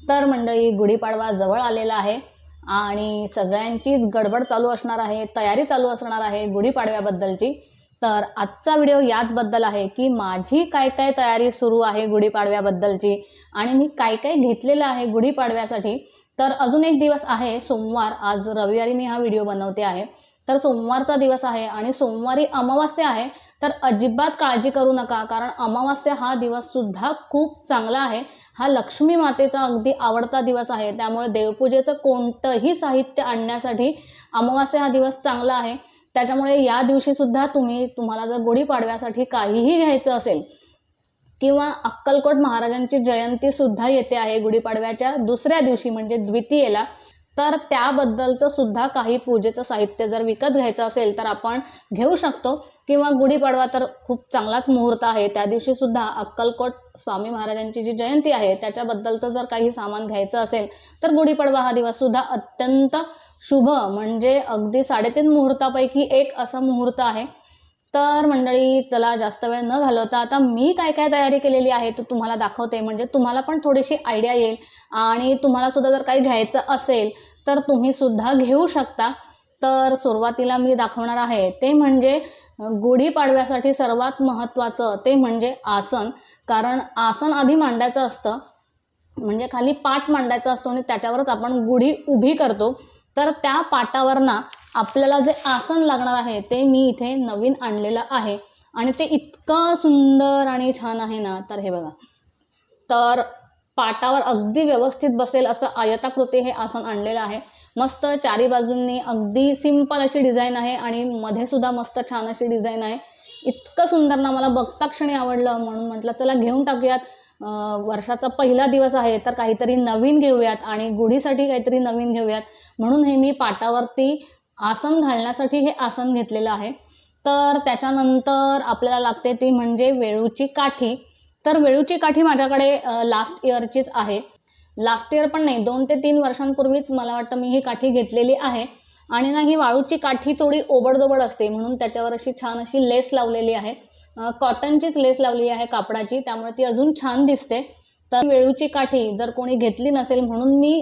तर मंडळी गुढीपाडवा जवळ आलेला आहे आणि सगळ्यांचीच गडबड चालू असणार आहे तयारी चालू असणार आहे गुढीपाडव्याबद्दलची. तर आजचा व्हिडिओ याचबद्दल आहे की माझी काय काय तयारी सुरू आहे गुढीपाडव्याबद्दलची आणि मी काय काय घेतलेलं आहे गुढीपाडव्यासाठी. तर अजून एक दिवस आहे सोमवार. आज रविवारी मी हा व्हिडिओ बनवते आहे. तर सोमवारचा दिवस आहे आणि सोमवारी अमावास्या आहे. तर अजिबात काळजी करू नका कारण अमावास्या हा दिवस सुद्धा खूप चांगला आहे. हा लक्ष्मी मातेचा अगदी आवडता दिवस आहे. त्यामुळे देवपूजेचं कोणतंही साहित्य आणण्यासाठी अमावास्या हा दिवस चांगला आहे. त्याच्यामुळे या दिवशी सुद्धा तुम्ही तुम्हाला जर गुढीपाडव्यासाठी काहीही घ्यायचं असेल किंवा अक्कलकोट महाराजांची जयंती सुद्धा येते आहे गुढीपाडव्याच्या दुसऱ्या दिवशी म्हणजे द्वितीयेला तर त्याबद्दलचं सुद्धा काही पूजेचं साहित्य जर विकत घ्यायचं असेल तर आपण घेऊ शकतो. किंवा गुढीपाडवा तर खूप चांगलाच मुहूर्त आहे. त्या दिवशी सुद्धा अक्कलकोट स्वामी महाराजांची जी जयंती आहे त्याच्याबद्दलचं जर काही सामान घ्यायचं असेल तर गुढीपाडवा हा दिवस सुद्धा अत्यंत शुभ म्हणजे अगदी साडेतीन मुहूर्तापैकी एक असा मुहूर्त आहे. तर मंडळी चला जास्त वेळ न घालवता आता मी काय काय तयारी केलेली आहे तो तुम्हाला दाखवते. म्हणजे तुम्हाला पण थोडीशी आयडिया येईल आणि तुम्हाला सुद्धा जर काही घ्यायचं असेल तर तुम्ही सुद्धा घेऊ शकता. तर सुरुवातीला मी दाखवणार आहे ते म्हणजे गुढीपाडव्यासाठी सर्वात महत्त्वाचं ते म्हणजे आसन. कारण आसन आधी मांडायचं असतं म्हणजे खाली पाट मांडायचा असतो आणि त्याच्यावरच आपण गुढी उभी करतो. तर त्या पाटावर ना आपल्याला जे आसन लागणार आहे ते मी इथे नवीन आणलेलं आहे. आणि ते इतकं सुंदर आणि छान आहे ना तर हे बघा. तर पाटावर अगदी व्यवस्थित बसेल असं आयताकृती हे आसन आणलेलं आहे. मस्त चारी बाजूंनी अगदी सिंपल अशी डिझाईन आहे आणि मध्ये सुद्धा मस्त छान अशी डिझाईन आहे. इतकं सुंदर ना मला बघता क्षणी आवडलं. म्हणून म्हटलं चला घेऊन टाकूयात. वर्षाचा पहिला दिवस आहे तर काहीतरी नवीन घेऊयात आणि गुढीसाठी काहीतरी नवीन घेऊयात. म्हणून हे मी पाटावरती आसन घालण्यासाठी हे आसन घेतलेलं आहे. तर त्याच्यानंतर आपल्याला लागते ती म्हणजे वेळूची काठी. तर वेळूची काठी माझ्याकडे लास्ट इयरचीच आहे. लास्ट इयर पण नाही दोन ते तीन वर्षांपूर्वीच मला वाटतं मी ही काठी घेतलेली आहे. आणि ना ही वाळूची काठी थोडी ओबडदोबड असते म्हणून त्याच्यावर अशी छान अशी लेस लावलेली आहे. कॉटनचीच लेस लावली आहे कापडाची त्यामुळे ती अजून छान दिसते. तर वेळूची काठी जर कोणी घेतली नसेल म्हणून मी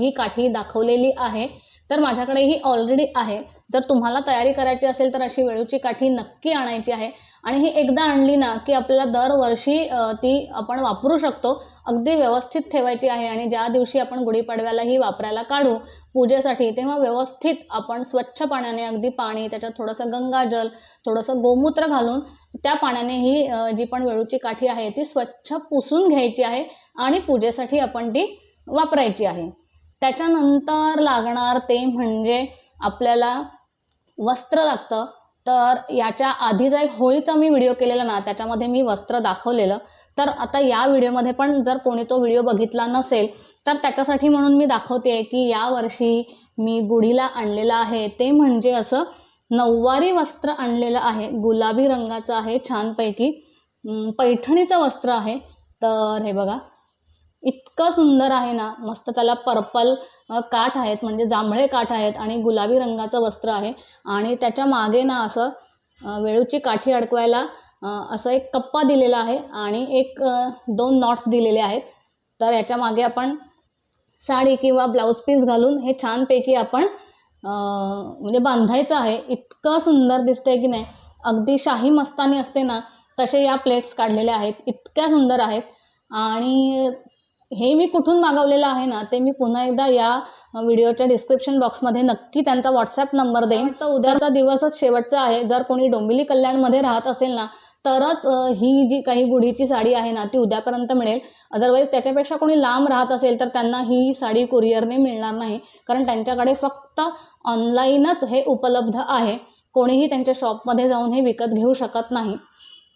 ही काठी दाखवलेली आहे. तर माझ्याकडे ही ऑलरेडी आहे. जर तुम्हाला तयारी करायची असेल तर अशी वेळूची काठी नक्की आणायची आहे. आणि ही एकदा आणली ना की आपल्याला दरवर्षी ती आपण वापरू शकतो. अगदी व्यवस्थित ठेवायची आहे आणि ज्या दिवशी आपण गुढीपाडव्याला ही वापरायला काढू पूजेसाठी तेव्हा व्यवस्थित आपण स्वच्छ पाण्याने अगदी पाणी त्याच्यात थोडंसं गंगाजल थोडंसं गोमूत्र घालून त्या पाण्याने ही जी पण वेळूची काठी आहे ती स्वच्छ पुसून घ्यायची आहे आणि पूजेसाठी आपण ती वापरायची आहे. त्याच्यानंतर लागणार ते म्हणजे आपल्याला वस्त्र लागतं. तर याच्या आधीचा एक होळीचा मी व्हिडिओ केलेला ना त्याच्यामध्ये मी वस्त्र दाखवलेलं. तर आता या व्हिडिओमध्ये पण जर कोणी तो व्हिडिओ बघितला नसेल तर त्याच्यासाठी म्हणून मी दाखवते की यावर्षी मी गुढीला आणलेलं आहे. ते म्हणजे असं नऊवारी वस्त्र आणलेलं आहे. गुलाबी रंगाचं आहे छानपैकी. पैठणीचं वस्त्र आहे. तर हे बघा. इतकं सुंदर आहे ना मस्त त्याला पर्पल काठ आहेत म्हणजे जांभळे काठ आहेत आणि गुलाबी रंगाचं वस्त्र आहे. आणि त्याच्यामागे ना असं वेळूची काठी अडकवायला असं एक कप्पा दिलेला आहे आणि एक दोन नॉट्स दिलेले आहेत. तर याच्या मागे आपण साडी किंवा ब्लाऊज पीस घालून हे छानपैकी आपण म्हणजे बांधायचं आहे. इतकं सुंदर दिसतंय की नाही अगदी शाही मस्तानी असते ना तसे या प्लेट्स काढलेल्या आहेत. इतक्या सुंदर आहेत. आणि हे मी कुठून मागवलेलं आहे ना ते मी पुन्हा एकदा या व्हिडिओच्या डिस्क्रिप्शन बॉक्समध्ये नक्की त्यांचा व्हॉट्सॲप नंबर देईन. तर उद्याचा दिवसच शेवटचा आहे. जर कोणी डोंबिवली कल्याणमध्ये राहत असेल ना तरच ही जी काही गुढीची साडी आहे ना ती उद्यापर्यंत मिळेल. अदरवाईज त्याच्यापेक्षा कोणी लांब राहत असेल तर त्यांना ही साडी कुरिअरने मिळणार नाही. कारण त्यांच्याकडे फक्त ऑनलाईनच हे उपलब्ध आहे. कोणीही त्यांच्या शॉपमध्ये जाऊन हे विकत घेऊ शकत नाही.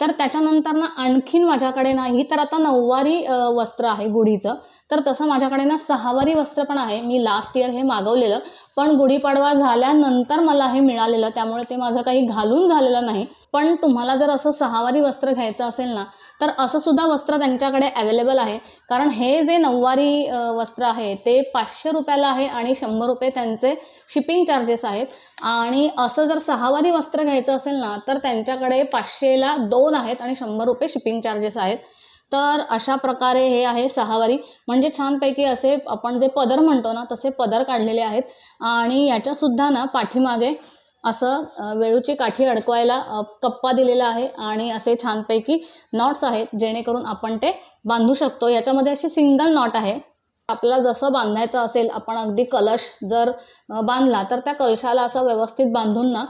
तर त्याच्यानंतर ना आणखीन माझ्याकडे नाही तर आता नऊवारी वस्त्र आहे गुढीचं. तर तसं माझ्याकडे ना सहावारी वस्त्र पण आहे. मी लास्ट इयर हे मागवलेलं. पण गुढीपाडवा झाल्यानंतर मला हे मिळालेलं. त्यामुळे ते माझं काही घालून झालेलं नाही. पण तुम्हाला जर असं सहावारी वस्त्र घ्यायचं असेल ना तर असं सुद्धा वस्त्र त्यांच्याकडे अवेलेबल आहे. कारण हे जे नऊवारी वस्त्र आहे ते पाचशे रुपयाला आहे आणि शंभर रुपये त्यांचे शिपिंग चार्जेस आहेत. आणि असं जर सहावारी वस्त्र घ्यायचं असेल ना तर त्यांच्याकडे पाचशेला दोन आहेत आणि शंभर रुपये शिपिंग चार्जेस आहेत. तर अशा प्रकारे हे आहे सहावारी. म्हणजे छानपैकी असे आपण जे पदर म्हणतो ना तसे पदर काढलेले आहेत. आणि याच्यासुद्धा ना पाठीमागे असं वेळूची काठी अडकवायला कप्पा दिलेला आहे आणि असे छानपैकी नॉट्स आहेत जेणेकरून आपण ते बांधू शकतो. याच्यामध्ये अशी सिंगल नॉट आहे. आपला जसं बांधायचं असेल आपण अगदी कलश जर बांधला तर त्या कलशाला असं व्यवस्थित बांधून ना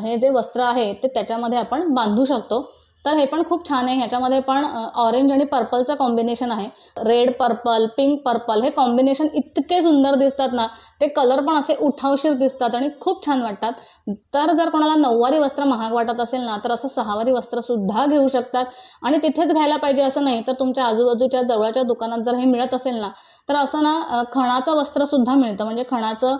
हे जे वस्त्र आहे ते त्याच्यामध्ये आपण बांधू शकतो. तर हे पण खूप छान आहे. ह्याच्यामध्ये पण ऑरेंज आणि पर्पलचं कॉम्बिनेशन आहे. रेड पर्पल पिंक पर्पल हे कॉम्बिनेशन इतके सुंदर दिसतात ना ते कलर पण असे उठावशीर दिसतात आणि खूप छान वाटतात. तर जर कोणाला नऊवारी वस्त्र महाग वाटत असेल ना तर असं सहावारी वस्त्रसुद्धा घेऊ शकतात. आणि तिथेच घ्यायला पाहिजे असं नाही तर तुमच्या आजूबाजूच्या जवळच्या दुकानात जर हे मिळत असेल ना तर असं ना खणाचं वस्त्रसुद्धा मिळतं. म्हणजे खणाचं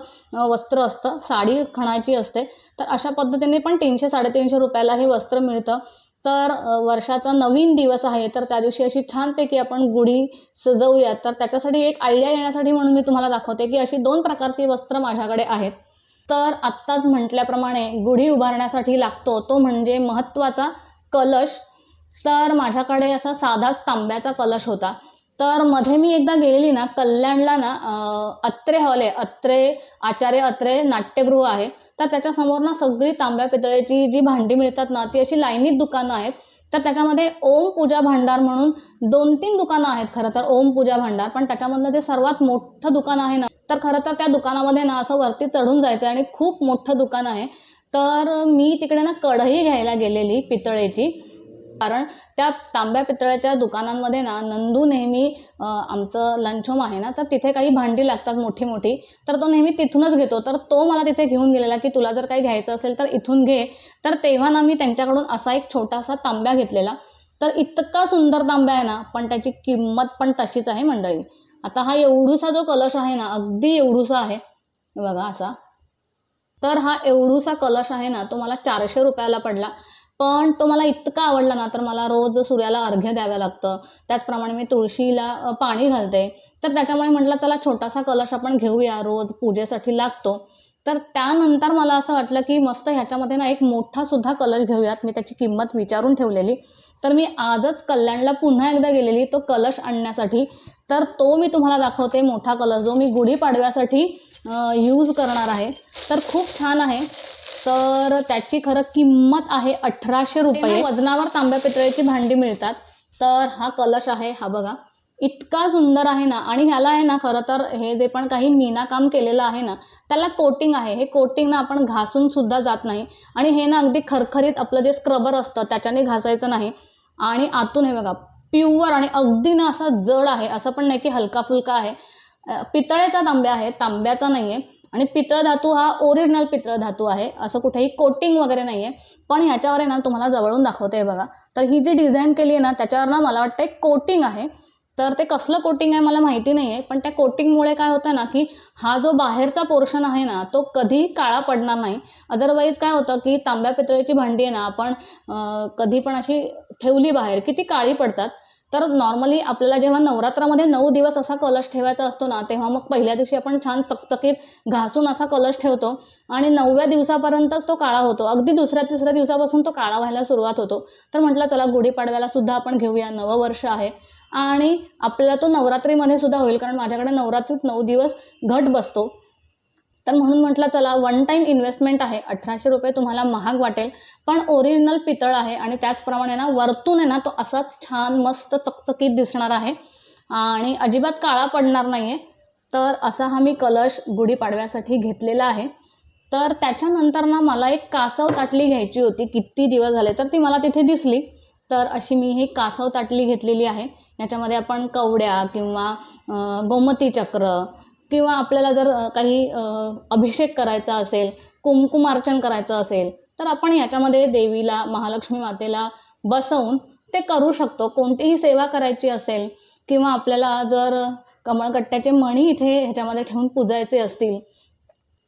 वस्त्र असतं साडी खणाची असते. तर अशा पद्धतीने पण तीनशे साडेतीनशे रुपयाला हे वस्त्र मिळतं. तर वर्षाचा नवीन दिवस आहे तर त्या दिवशी अशी छानपैकी आपण गुढी सजवूयात. तर त्याच्यासाठी एक आयडिया येण्यासाठी म्हणून मी तुम्हाला दाखवते की अशी दोन प्रकारची वस्त्र माझ्याकडे आहेत. तर आत्ताच म्हटल्याप्रमाणे गुढी उभारण्यासाठी लागतो तो म्हणजे महत्त्वाचा कलश. तर माझ्याकडे असा साधाच तांब्याचा कलश होता. तर मध्ये मी एकदा गेलेली ना कल्याणला ना अत्रे हॉल आहे अत्रे आचार्य अत्रे नाट्यगृह आहे. तर त्याच्यासमोर ना सगळी तांब्या पितळेची जी भांडी मिळतात ना ती अशी लाईनीत दुकानं आहेत. तर त्याच्यामध्ये ओम पूजा भांडार म्हणून दोन तीन दुकानं आहेत खरं तर ओम पूजा भांडार. पण त्याच्यामधलं जे सर्वात मोठं दुकान आहे ना तर खरं तर त्या दुकानामध्ये ना असं वरती चढून जायचं आणि खूप मोठं दुकान आहे. तर मी तिकडे ना कढई घ्यायला गेलेली पितळेची. कारण त्या तांब्या पितळ्याच्या दुकानांमध्ये ना नंदू नेहमी आमचं लंच होम आहे ना तर तिथे काही भांडी लागतात मोठी मोठी तर तो नेहमी तिथूनच घेतो. तर तो मला तिथे घेऊन गेलेला की तुला जर काही घ्यायचं असेल तर इथून घे. तर तेव्हा ना मी त्यांच्याकडून असा एक छोटासा तांब्या घेतलेला. तर इतका सुंदर तांब्या आहे ना पण त्याची किंमत पण तशीच आहे मंडळी. आता हा एवढूसा जो कलश आहे ना अगदी एवढूसा आहे. बघा असा. तर हा एवढूसा कलश आहे ना तो मला चारशे रुपयाला पडला. पण तो मला इतका आवडला ना तर मला रोज सूर्याला अर्घ्य द्यावं लागतं. त्याचप्रमाणे मी तुळशीला पाणी घालते. तर त्याच्यामुळे म्हटलं चला छोटासा कलश आपण घेऊया रोज पूजेसाठी लागतो. तर त्यानंतर मला असं वाटलं की मस्त ह्याच्यामध्ये ना एक मोठा सुद्धा कलश घेऊयात. मी त्याची किंमत विचारून ठेवलेली. तर मी आजच कल्याणला पुन्हा एकदा गेलेली तो कलश आणण्यासाठी. तर तो मी तुम्हाला दाखवते मोठा कलश जो मी गुढीपाडव्यासाठी यूज करणार आहे. तर खूप छान आहे. तर त्याची खरं किंमत आहे अठराशे रुपये. वजनावर तांब्या पितळेची भांडी मिळतात. तर हा कलश आहे हा बघा. इतका सुंदर आहे ना. आणि ह्याला आहे ना खरं तर हे जे पण काही मीना काम केलेलं आहे ना त्याला कोटिंग आहे. हे कोटिंग ना आपण घासून सुद्धा जात नाही. आणि हे ना अगदी खरखरीत आपलं जे स्क्रबर असतं त्याच्याने घासायचं नाही. आणि आतून हे बघा प्युअर आणि अगदी ना असा जड आहे. असं पण नाही की हलका फुलका आहे पितळेचा तांब्या आहे तांब्याचा नाही आहे आणि पितळ धातू हा ओरिजिनल पितळ धातू आहे. असं कुठेही कोटिंग वगैरे नाही आहे पण ह्याच्यावर आहे ना तुम्हाला जवळून दाखवते आहे बघा. तर ही जी डिझाईन केली आहे ना त्याच्यावर ना मला वाटतं एक कोटिंग आहे. तर ते कसलं कोटिंग आहे मला माहिती नाही आहे पण त्या कोटिंगमुळे काय होतं ना की हा जो बाहेरचा पोर्शन आहे ना तो कधीही काळा पडणार नाही. अदरवाईज काय होतं की तांब्या पितळेची भांडी आहे ना आपण कधी पण अशी ठेवली बाहेर की ती काळी पडतात. तर नॉर्मली आपल्याला जेव्हा नवरात्रामध्ये नऊ दिवस असा कलश ठेवायचा असतो ना तेव्हा मग पहिल्या दिवशी आपण छान चकचकीत घासून असा कलश ठेवतो. आणि नवव्या दिवसापर्यंतच तो काळा होतो. अगदी दुसऱ्या तिसऱ्या दिवसापासून तो काळा व्हायला सुरुवात होतो. तर म्हटलं चला गुढीपाडव्याला सुद्धा आपण घेऊया. नवं वर्ष आहे. आणि आपल्याला तो नवरात्रीमध्ये सुद्धा होईल कारण माझ्याकडे नवरात्रीत नऊ दिवस घट बसतो. तर म्हणून म्हटलं चला वन टाईम इन्व्हेस्टमेंट आहे. अठराशे रुपये तुम्हाला महाग वाटेल. पण ओरिजिनल पितळ आहे आणि त्याचप्रमाणे ना वरतून आहे ना तो असाच छान मस्त चकचकीत दिसणार आहे. आणि अजिबात काळा पडणार नाही आहे तर असा हा मी कलश गुढीपाडव्यासाठी घेतलेला आहे. तर त्याच्यानंतर ना मला एक कासव ताटली घ्यायची होती. किती दिवस झाले तर ती मला तिथे दिसली. तर अशी मी ही कासव ताटली घेतलेली आहे. याच्यामध्ये आपण कवड्या किंवा गोमती चक्र किंवा आपल्याला जर काही अभिषेक करायचा असेल कुमकुमार्चन करायचं असेल तर आपण याच्यामध्ये देवीला महालक्ष्मी मातेला बसवून ते करू शकतो. कोणतीही सेवा करायची असेल किंवा आपल्याला जर कमळकट्ट्याचे मणी इथे ह्याच्यामध्ये ठेवून पूजायचे असतील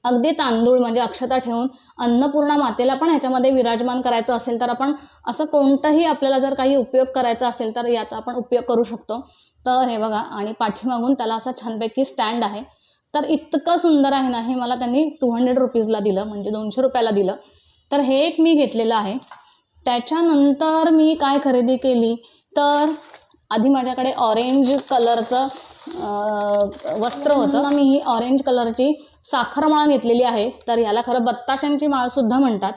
अगदी तांदूळ म्हणजे अक्षता ठेवून अन्नपूर्णा मातेला पण ह्याच्यामध्ये विराजमान करायचं असेल तर आपण असं कोणतंही आपल्याला जर काही उपयोग करायचा असेल तर याचा आपण उपयोग करू शकतो. तर हे बघा आणि पाठीमागून त्याला असा छानपैकी स्टँड आहे. तर इतकं सुंदर आहे ना हे मला त्यांनी टू हंड्रेड रुपीजला दिलं म्हणजे दोनशे रुपयाला दिलं. तर हे एक मी घेतलेलं आहे. त्याच्यानंतर मी काय खरेदी केली? तर आधी माझ्याकडे ऑरेंज कलरचं वस्त्र होतं. मी ही ऑरेंज कलरची साखर माळ घेतलेली आहे. तर याला खरं बत्ताशांची माळसुद्धा म्हणतात.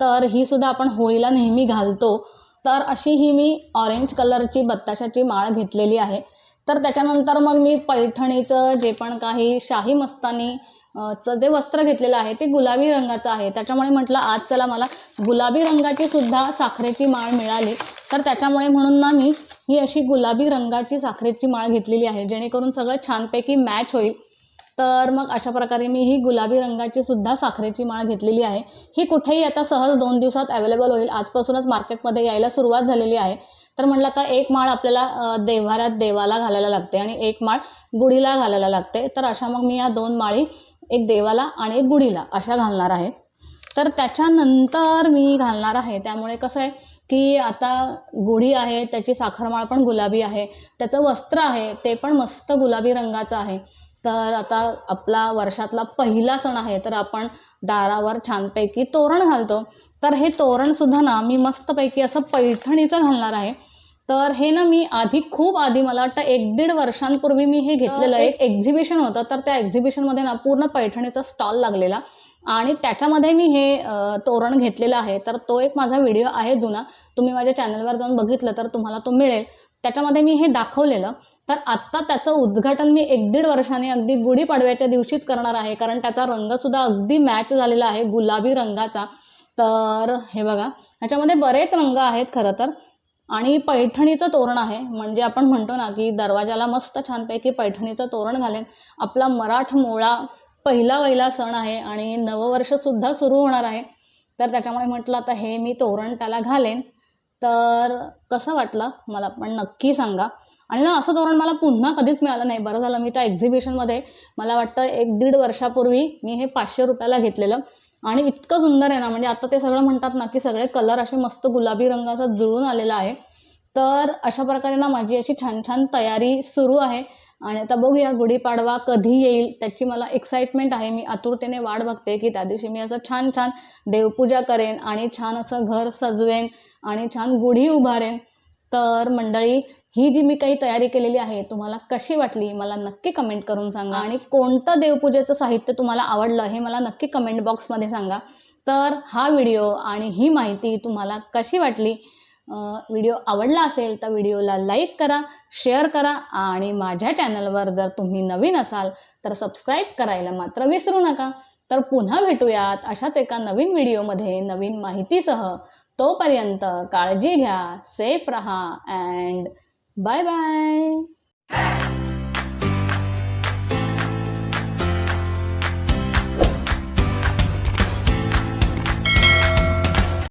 तर ही सुद्धा आपण होळीला नेहमी घालतो. तर अशी ही मी ऑरेंज कलरची बत्ताशाची माळ घेतलेली आहे. तर त्याच्यानंतर मग मी पैठणीचं जे पण काही शाही मस्तानी चं जे वस्त्र घेतलेलं आहे ते गुलाबी रंगाचं आहे. त्याच्यामुळे म्हटलं आज चला मला गुलाबी रंगाची सुद्धा साखरेची माळ मिळाली. तर त्याच्यामुळे म्हणून ना मी ही अशी गुलाबी रंगाची साखरेची माळ घेतलेली आहे. जेणेकरून सगळं छानपैकी मॅच होईल. तर मग अशा प्रकारे मी ही गुलाबी रंगाची सुद्धा साखरेची माळ घेतलेली आहे. ही कुठेही आता सहज दोन दिवसात अवेलेबल होईल. आजपासूनच मार्केटमध्ये यायला सुरुवात झालेली आहे. तर म्हटलं आता एक माळ आपल्याला देव्हाऱ्यात देवाला घालायला लागते आणि एक माळ गुढीला घालायला लागते. तर अशा मग मी या दोन माळी एक देवाला आणि एक गुढीला अशा घालणार आहे. तर त्याच्यानंतर मी घालणार आहे. त्यामुळे कसं आहे की आता गुढी आहे त्याची साखरमाळ पण गुलाबी आहे त्याचं वस्त्र आहे ते पण मस्त गुलाबी रंगाचं आहे. तर आता आपला वर्षातला पहिला सण आहे तर आपण दारावर छानपैकी तोरण घालतो. तर हे तोरणसुद्धा ना मी मस्तपैकी असं पैठणीचं घालणार आहे. तर हे ना मी आधी खूप आधी मला वाटतं एक दीड वर्षांपूर्वी मी हे घेतलेलं एक एक्झिबिशन होतं. तर त्या एक्झिबिशनमध्ये ना पूर्ण पैठणीचा स्टॉल लागलेला आणि त्याच्यामध्ये मी हे तोरण घेतलेलं आहे. तर तो एक माझा व्हिडिओ आहे जुना. तुम्ही माझ्या चॅनलवर जाऊन बघितलं तर तुम्हाला तो मिळेल. त्याच्यामध्ये मी हे दाखवलेलं. तर आत्ता त्याचं उद्घाटन मी एक दीड वर्षाने अगदी गुढीपाडव्याच्या दिवशीच करणार आहे. कारण त्याचा रंगसुद्धा अगदी मॅच झालेला आहे. गुलाबी रंगाचा. तर हे बघा. ह्याच्यामध्ये बरेच रंग आहेत खरं तर. आणि पैठणीचं तोरण आहे. म्हणजे आपण म्हणतो ना की दरवाजाला मस्त छानपैकी पैठणीचं तोरण घालेन. आपला मराठमोळा पहिला वहिला सण आहे आणि नववर्षसुद्धा सुरू होणार आहे. तर त्याच्यामुळे म्हटलं आता हे मी तोरण त्याला घालेन. तर कसं वाटलं? मला पण नक्की सांगा. आणि ना असं तोरण मला पुन्हा कधीच मिळालं नाही. बरं झालं मी त्या एक्झिबिशनमध्ये मला वाटतं एक दीड वर्षापूर्वी मी हे पाचशे रुपयाला घेतलेलं. आणि इतकं सुंदर आहे ना म्हणजे आता ते सगळं म्हणतात ना की सगळे कलर असे मस्त गुलाबी रंगाचा जुळून आलेला आहे. तर अशा प्रकारे ना माझी अशी छान छान तयारी सुरू आहे. आणि आता बघूया गुढीपाडवा कधी येईल त्याची मला एक्साइटमेंट आहे. मी आतुरतेने वाट बघते की त्या दिवशी मी असं छान छान देवपूजा करेन आणि छान असं घर सजवेन आणि छान गुढी उभारेन. तर मंडळी ही जी मी काही तयारी केलेली आहे तुम्हाला कशी वाटली मला नक्की कमेंट करून सांगा. आणि कोणतं देवपूजेचं साहित्य तुम्हाला आवडलं हे मला नक्की कमेंट बॉक्समध्ये सांगा. तर हा व्हिडिओ आणि ही माहिती तुम्हाला कशी वाटली व्हिडिओ आवडला असेल तर व्हिडिओला लाईक करा शेअर करा आणि माझ्या चॅनलवर जर तुम्ही नवीन असाल तर सबस्क्राईब करायला मात्र विसरू नका. तर पुन्हा भेटूयात अशाच एका नवीन व्हिडिओमध्ये नवीन माहितीसह. तोपर्यंत काळजी घ्या सेफ रहा अँड 拜拜。